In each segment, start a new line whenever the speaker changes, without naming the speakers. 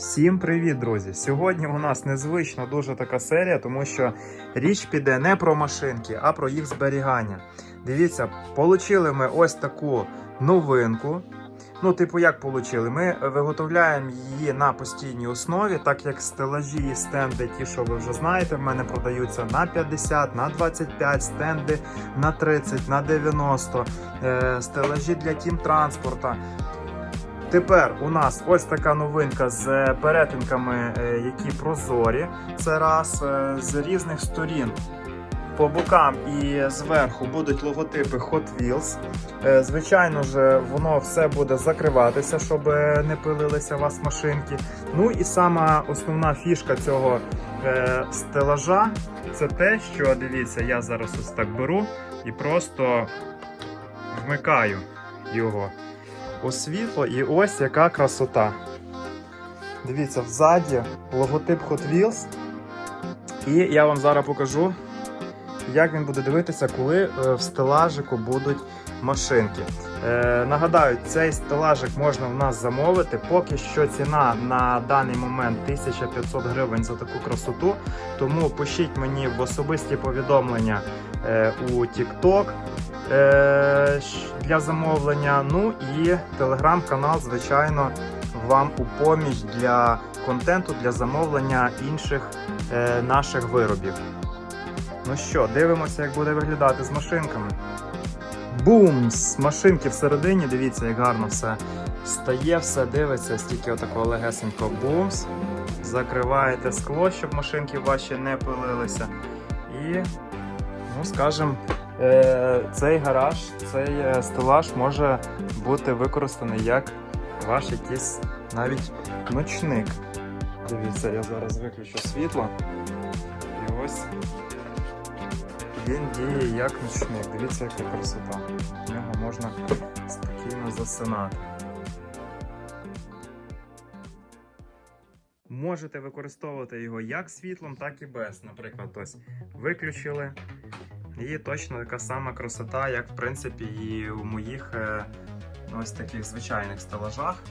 Всім привіт, друзі! Сьогодні у нас незвична дуже така серія, тому що річ піде не про машинки, а про їх зберігання. Дивіться, получили ми ось таку новинку. Ну, типу, як получили? Ми виготовляємо її на постійній основі, так як стелажі і стенди, ті, що ви вже знаєте, в мене продаються на 50, на 25, стенди на 30, на 90, е, стелажі для тім транспорта. Тепер у нас ось така новинка з перетинками, е, які прозорі. Це раз е, з різних сторін. По бокам і зверху будуть логотипи Hot Wheels. Е, Звичайно ж, воно все буде закриватися, щоб не пилилися у вас машинки. Ну і сама основна фішка цього стелажа це те, що дивіться, я зараз ось так беру і просто вмикаю його у світло, і ось яка красота. Дивіться, взаді логотип Hot Wheels. І я вам зараз покажу, як він буде дивитися, коли е, в стелажику будуть машинки. Е, нагадаю, цей стелажик можна в нас замовити. Поки що ціна на даний момент 1500 гривень за таку красоту. Тому пишіть мені в особисті повідомлення е, у TikTok для замовлення. Ну і телеграм-канал, звичайно, вам у поміч для контенту, для замовлення інших е, наших виробів. Ну що, дивимося, як буде виглядати з машинками. Бумс! Машинки всередині, дивіться, як гарно все стає, все дивиться, стільки отакого легесенького бумс. Закриваєте скло, щоб машинки ваші не пилилися. І, ну, скажімо, е, цей гараж, цей е, стелаж може бути використаний як ваш якийсь навіть ночник. Дивіться, я зараз виключу світло. І ось він діє як ночник. Дивіться, яка красота. В нього можна спокійно засинати. Можете використовувати його як світлом, так і без. Наприклад, ось виключили. І точно така сама красота, як в принципі і у моїх е, ось таких звичайних стелажах.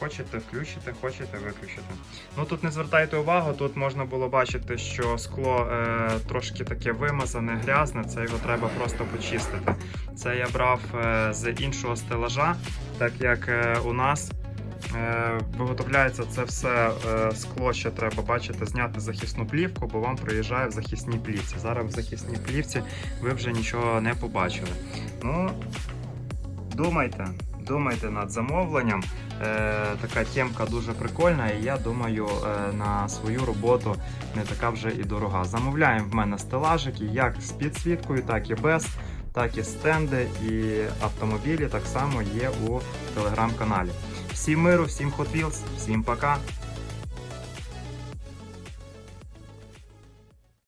Хочете включите, хочете виключите. Ну тут не звертайте увагу, тут можна було бачити, що скло е, трошки таке вимазане, грязне, це його треба просто почистити. Це я брав е, з іншого стелажа, так як е, у нас виготовляється це все е, скло, ще треба бачити, зняти захисну плівку, бо вам приїжджає в захисній плівці. Зараз в захисній плівці ви вже нічого не побачили. Ну, думайте, думайте над замовленням. Е, така темка дуже прикольна, і я думаю, е, на свою роботу не така вже і дорога. Замовляємо в мене стелажики як з підсвіткою, так і без, так і стенди, і автомобілі так само є у телеграм-каналі. Всім миру, всім Hot Wheels, всім пока!